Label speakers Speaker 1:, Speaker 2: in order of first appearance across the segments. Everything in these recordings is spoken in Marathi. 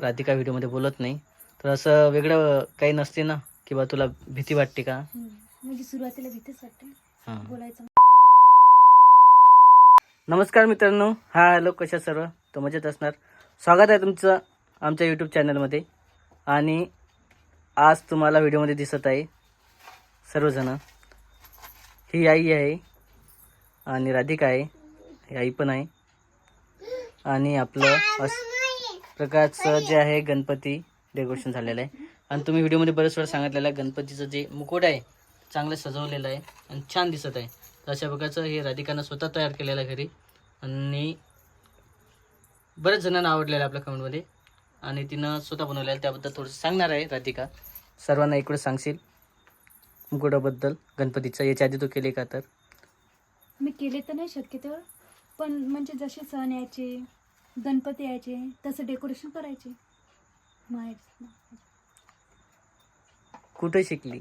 Speaker 1: राधिका व्हिडिओमध्ये बोलत नाही. तर असं वेगळं काही नसते ना? किंवा तुला भीती वाटते का.
Speaker 2: म्हणजे सुरुवातीला भीतीच वाटते.
Speaker 1: हां.
Speaker 2: बोलायचं.
Speaker 1: नमस्कार मित्रांनो. हा हॅलो कशा सर्व? तो मजेत असणार. स्वागत आहे तुमचं आमच्या यूट्यूब चॅनलमध्ये आणि आज तुम्हाला व्हिडिओमध्ये दिसत आहे सर्वजणं. ही आई आहे आणि राधिका आहे. ही आई पण आहे. आणि आपलं अस प्रकारचं जे आहे गणपती डेकोरेशन झालेलं आहे. आणि तुम्ही व्हिडिओमध्ये बरेच वेळा सांगितलेलं आहे गणपतीचं जे मुकुट आहे चांगलं सजवलेलं आहे आणि छान दिसत आहे. तर अशा प्रकारचं हे राधिकानं स्वतः तयार केलेलं आहे घरी. आणि बरेच जणांना आवडलेलं आहे आपल्या कमेंटमध्ये. आणि तिनं स्वतः बनवलेलं आहे त्याबद्दल थोडंसं सांगणार आहे राधिका. सर्वांना इकडे सांगशील मुकुटाबद्दल गणपतीचं? याच्या आधी तो केले का तर?
Speaker 2: मी केले तर नाही शक्यतो पण म्हणजे जसे सण यायचे गणपती यायचे तसं डेकोरेशन करायचे. माहेर.
Speaker 1: कुठे शिकली?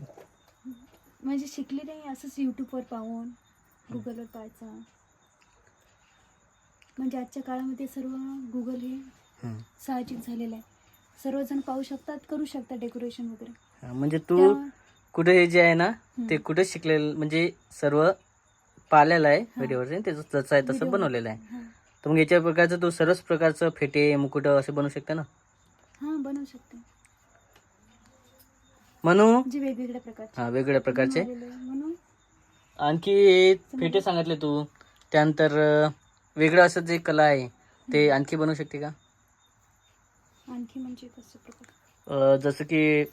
Speaker 2: म्हणजे शिकली नाही असंच यूट्यूबवर पाहून गुगलवर पाहायचं. म्हणजे आजच्या काळामध्ये सर्व गुगल हे. साहजिक झालेलं आहे. सर्वजण पाहू शकतात करू शकतात डेकोरेशन वगैरे.
Speaker 1: हा, म्हणजे तू कुठे हे जे आहे ना. ते कुठे शिकलेलं म्हणजे सर्व पाहिलेलं आहे व्हिडिओवर त्याचं जसं आहे तसं
Speaker 2: Video-
Speaker 1: बनवलेलं आहे.
Speaker 2: हां.
Speaker 1: तर मग याच्या प्रकारचं तू सर्वच प्रकारचं फेटे मुकुट असे बनवू शकते ना?
Speaker 2: हां बनवू शकते.
Speaker 1: म्हणू
Speaker 2: जे वेगवेगळ्या प्रकारचे.
Speaker 1: हा वेगवेगळ्या प्रकारचे.
Speaker 2: म्हणून
Speaker 1: आणखी फेटे सांगितले तू. त्यानंतर वेगळं असं जे कला आहे ते आणखी बनवू शकते का?
Speaker 2: आणखी म्हणजे कसं प्रकार?
Speaker 1: अं, जसं की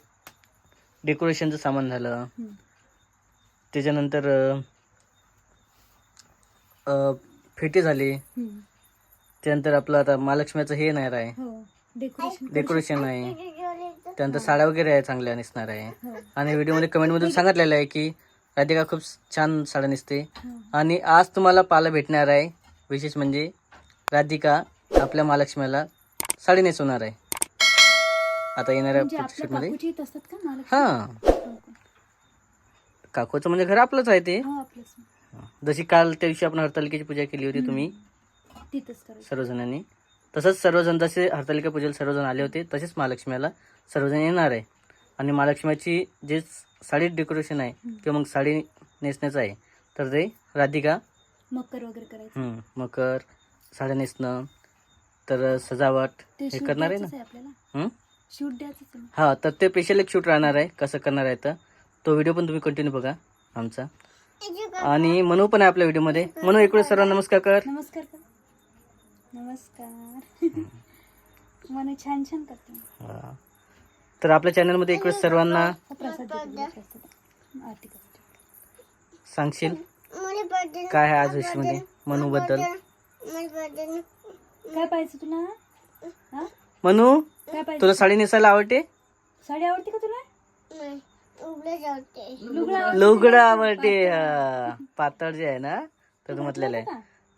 Speaker 1: डेकोरेशनचं सामान झालं. त्याच्यानंतर अं, अं, फेटे झाले. त्यानंतर आपलं आता महालक्ष्मीचं हे नाही आहे.
Speaker 2: हो डेकोरेशन
Speaker 1: डेकोरेशन आहे. त्यानंतर साड्या वगैरे आहे चांगल्या नेसणार आहे.
Speaker 2: हो.
Speaker 1: आणि व्हिडिओमध्ये कमेंटमधून सांगितलेलं आहे की राधिका खूप छान साड्या नेसते
Speaker 2: हो.
Speaker 1: आणि आज तुम्हाला पाहायला भेटणार आहे विशेष म्हणजे राधिका आपल्या महालक्ष्मीला साडी नेसवणार आहे. आता येणाऱ्या
Speaker 2: म्हणजे आपल्या
Speaker 1: शूटमध्ये.
Speaker 2: काकूची येत असतात का मला
Speaker 1: हां. काकूचं म्हणजे घर आपलंच आहे ते.
Speaker 2: हो आपलंच.
Speaker 1: जशी काल त्या दिवशी आपण हरतालिकेची पूजा केली होती तुम्ही
Speaker 2: तिथंच करायचं.
Speaker 1: सर्वजणांनी. तसंच सर्वजण जसे हरतालिका पूजेला सर्वजण आले होते तसेच महालक्ष्मीला सर्वजण येणार आहे. आणि महालक्ष्मीची जे साडी डेकोरेशन आहे. किंवा मग साडी नेसण्याचं आहे तर ते राधिका
Speaker 2: मकर वगैरे करायचं.
Speaker 1: मकर साड्या नेसणं तर सजावट
Speaker 2: ते
Speaker 1: हे करणार आहे
Speaker 2: द्यायचंच
Speaker 1: ना
Speaker 2: आपल्याला? शूट द्यायचंच आहे.
Speaker 1: हा तर ते स्पेशल एक शूट राहणार आहे कसं करणार आहे तर. तो व्हिडिओ पण तुम्ही कंटिन्यू बघा आमचा. आणि मनू पण आहे आपल्या व्हिडिओमध्ये मनू इकडे सर्व नमस्कार कर.
Speaker 2: नमस्कार कर. नमस्कार. मला छान छान करते.
Speaker 1: हा. तर आपल्या चॅनलमध्ये इकडे सर्वांना
Speaker 2: हो, प्रसाद देते, प्रसाद. आरती करते.
Speaker 1: सांगशील? काय आहे आज विषयमध्ये मनूबद्दल
Speaker 2: काय पाहिजे तुला? हा?
Speaker 1: मनू
Speaker 2: काय पाहिजे
Speaker 1: तुला साडी नेसायला आवडते?
Speaker 2: साडी आवडते का तुला? लुगडं आवडते?
Speaker 1: लुगडं आवडते. हा. पातळ जे आहे ना तर म्हटलेलं आहे?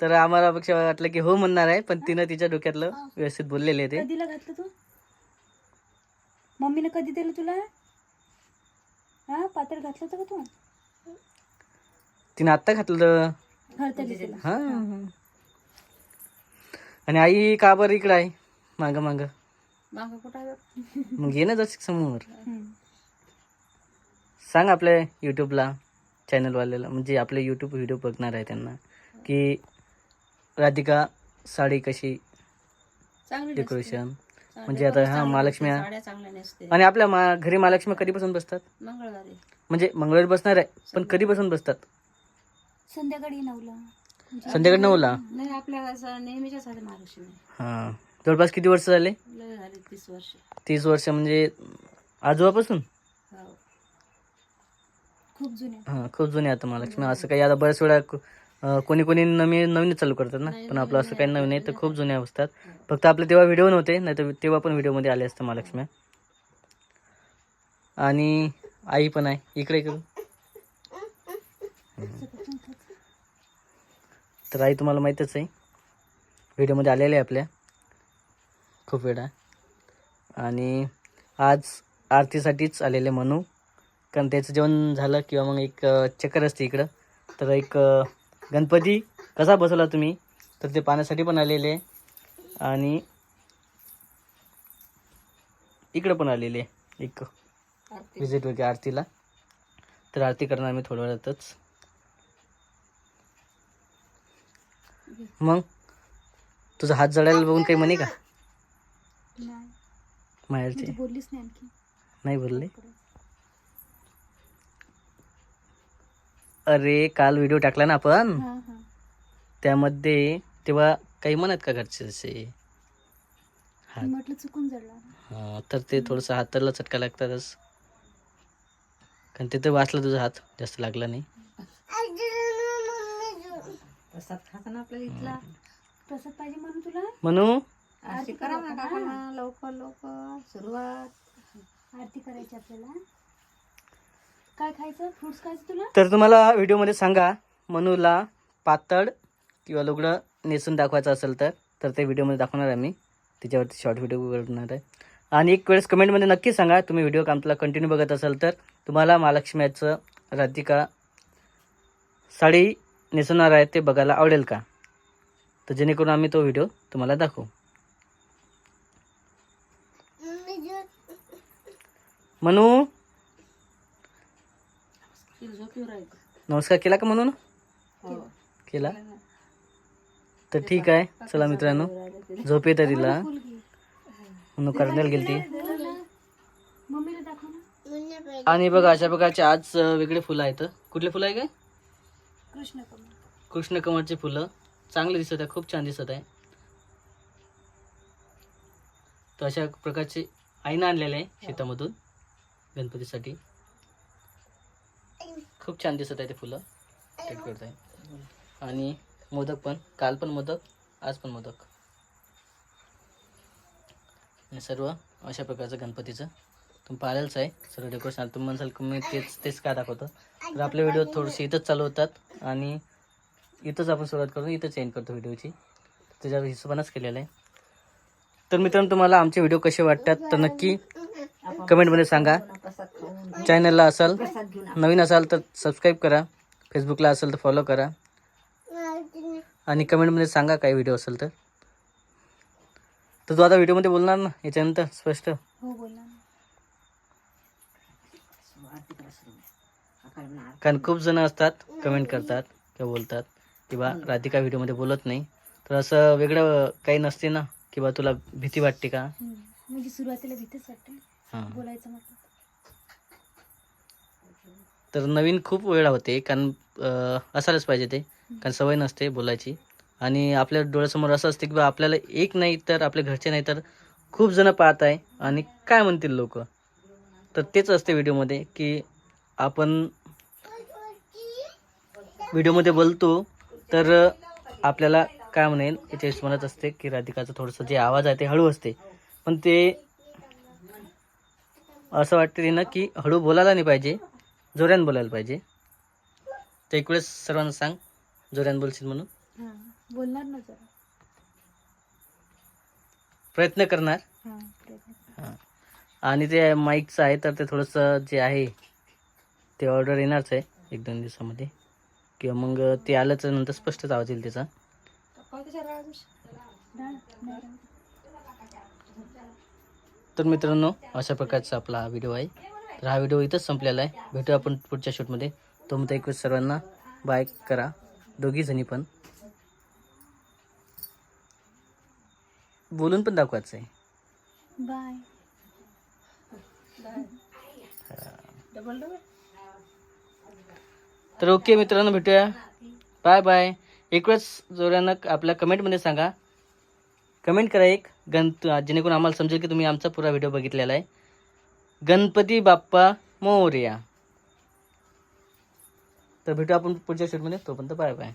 Speaker 1: तर आम्हाला पेक्षा वाटलं की हो म्हणणार आहे पण तिनं तिच्या डोक्यातलं व्यवस्थित बोललेले ते.
Speaker 2: कधीला घातलं तू? मम्मीने कधी दिलं तुला? हा पातळ घातलं होतं का तू?
Speaker 1: तिनं आत्ता घातलं हा. आणि आई का बरं इकडं आहे? माग माग.
Speaker 2: मागं कुठं आहे?
Speaker 1: मग ये ना जशी समोर. सांग आपल्या यूट्यूबला चॅनलवाल्याला म्हणजे आपले यूट्यूब व्हिडिओ बघणार आहे त्यांना की राधिका साडी कशी डेकोरेशन म्हणजे आता हा महालक्ष्मी आणि आपल्या मा घरी महालक्ष्मी कधीपासून बसतात?
Speaker 2: मंगळवारी.
Speaker 1: म्हणजे मंगळवारी बसणार आहे पण कधीपासून बसतात?
Speaker 2: संध्याकाळी नऊला. म्हणजे
Speaker 1: संध्याकाळी नऊला?
Speaker 2: नाही आपल्या महालक्ष्मी.
Speaker 1: हां. जवळपास किती वर्ष झाले?
Speaker 2: लय झाले तीस वर्ष.
Speaker 1: तीस वर्ष म्हणजे आजोबापासून?
Speaker 2: हो. खूप जुन्या
Speaker 1: हां खूप जुने आता महालक्ष्मी असं काही आता बऱ्याच वेळा कोणी कोणी नवीन नवीनच चालू करतात ना. पण आपलं असं काही नवीन आहे तर खूप जुन्या असतात. फक्त आपले तेव्हा व्हिडिओ नव्हते नाही तर तेव्हा पण व्हिडिओमध्ये आले असतं महालक्ष्मी. आणि आई पण आहे. इकडे इकडे. तर आई तुम्हाला माहीतच आहे. व्हिडिओमध्ये आलेले आहे आपल्या. खूप वेळा. आणि आज आरतीसाठीच आलेले म्हणू कारण त्याचं जेवण झालं किंवा मग एक चक्कर असते इकडं. तर एक गणपती कसा बसवला तुम्ही? तर ते पाहण्यासाठी पण आलेले आणि इकडे पण आलेली एक विजिट वगैरे आरतीला. तर आरती करणार आम्ही थोड्या वेळातच. मग? तुझा हात जळायला बघून काही म्हणे का?
Speaker 2: म्हणजे
Speaker 1: माहेरचे
Speaker 2: बोललीच नाही आणखी.
Speaker 1: नाही बोलले? अरे काल व्हिडिओ टाकला ना आपण?
Speaker 2: हां हां.
Speaker 1: त्यामध्ये तेव्हा काही म्हणत का घरचे
Speaker 2: म्हटलं चुकून
Speaker 1: हा, तर ते थोडंसं हाताला चटका लागतातच. कारण तिथे वाचला तुझा हात जास्त लागला नाही.
Speaker 3: प्रसाद खायचा ना आपल्याला इथला.
Speaker 2: प्रसाद पाहिजे म्हणून तुला?
Speaker 1: म्हणू?
Speaker 3: अशी करा ना काकांना लवकर लवकर. सुरुवात.
Speaker 2: आरती करायची आपल्याला? काय खायचं? फ्रुट्स खायचं तुला?
Speaker 1: तर तुम्हाला व्हिडिओमध्ये सांगा मनूला पातळ किंवा लुगडं नेसून दाखवायचं असेल तर तर ते व्हिडिओमध्ये दाखवणार आम्ही त्याच्यावरती शॉर्ट व्हिडिओ बनवणार आहे. आणि एक वेळेस कमेंटमध्ये नक्की सांगा तुम्ही व्हिडिओ आमचा कंटिन्यू बघत असाल तर तुम्हाला महालक्ष्मीचं राधिका साडी नेसवणार आहे ते बघायला आवडेल का? तर जेणेकरून आम्ही तो व्हिडिओ तुम्हाला दाखवू. म्हणू नमस्कार केला का म्हणून?
Speaker 3: हो.
Speaker 1: केला? तर ठीक आहे. चला मित्रांनो झोप येते तिला. म्हणून करण्याला
Speaker 2: मम्मीला दाखव ना
Speaker 1: आणि बघा अशा प्रकारचे आज वेगळे फुलं आहेत. कुठले फुलं आहे काय?
Speaker 2: कृष्ण कमळ
Speaker 1: कृष्ण कमळचे फुलं. चांगले दिसत आहे खूप छान दिसत आहे. तर अशा प्रकारचे आईनं आणलेले आहे शेतामधून गणपतीसाठी. खूप छान दिसत आहे ते फुलं. डेकोरेट आहे आणि मोदक पण. काल पण मोदक आज पण मोदक. आणि सर्व अशा प्रकारचं गणपतीचं. तुम्ही पाहिलंच आहे. सर्व डेकोरेशन तुम्ही म्हणसाल की मी तेच तेच काय दाखवतो. तर आपले व्हिडिओ थोडेसे इथंच चालू होतात. आणि इथंच आपण सुरुवात करतो इथंच एंड करतो व्हिडिओची त्याच्या हिशोबानंच केलेलं आहे. तर मित्रांनो तुम्हाला आमचे व्हिडिओ कसे वाटतात? तर नक्की कमेंटमध्ये सांगा. चॅनलला असाल नवीन असाल तर सबस्क्राईब करा. फेसबुकला असेल तर फॉलो करा. आणि कमेंटमध्ये सांगा काही व्हिडिओ असेल तर. तर तू आता व्हिडिओमध्ये बोलणार ना याच्यानंतर स्पष्ट.
Speaker 2: हो
Speaker 1: कारण खूप जण असतात कमेंट करतात किंवा बोलतात किंवा राधिका व्हिडिओमध्ये बोलत नाही. तर असं वेगळं काही नसते ना किंवा तुला भीती वाटते का.
Speaker 2: म्हणजे सुरुवातीला भीतीच वाटते. बोलायचं
Speaker 1: तर नवीन खूप वेळा होते कारण असायलाच पाहिजे ते कारण सवय नसते बोलायची. आणि आपल्या डोळ्यासमोर असं असते की बा आपल्याला एक नाही तर आपल्या घरचे नाही तर खूप जण पाहत आहे आणि काय म्हणतील लोक? तर तेच असते व्हिडिओमध्ये की आपण व्हिडिओमध्ये बोलतो तर आपल्याला काय म्हणेल याच्या म्हणत असते की राधिकाचं थोडंसं जे आवाज आहे ते हळू असते. पण ते असं वाटते ना की हळू बोलायला नाही पाहिजे जोऱ्यानं बोलायला पाहिजे. तर एक वेळेस सर्वांना सांग जोऱ्यानं बोलशील म्हणून.
Speaker 2: हां बोलणार ना जरा.
Speaker 1: प्रयत्न करणार.
Speaker 2: हां
Speaker 1: हां. आणि ते माईकचं आहे तर ते थोडंसं जे आहे ते ऑर्डर येणारच आहे एक दोन दिवसामध्ये. किंवा मग ते आलंच नंतर स्पष्टच आवाज येईल त्याचा. तर मित्रांनो अशा प्रकारचा आपला हा व्हिडिओ आहे. तर हा व्हिडिओ इथंच संपलेला आहे. भेटू आपण पुढच्या शूटमध्ये तो एक सर्वांना बाय करा. दोघी जणी पण. बोलून पण दाखवायचं आहे.
Speaker 2: बाय
Speaker 1: तर ओके मित्रांनो भेटूया. बाय बाय एक वेळेस जोरानं आपल्या कमेंटमध्ये सांगा. कमेंट करा एक. गण जेणेकरून आम्हाला समजेल की तुम्ही आमचा पुरा व्हिडिओ बघितलेला आहे. गणपती बाप्पा मोर्या. तर भेटू आपण पुढच्या शूटमध्ये तोपर्यंत बाय बाय.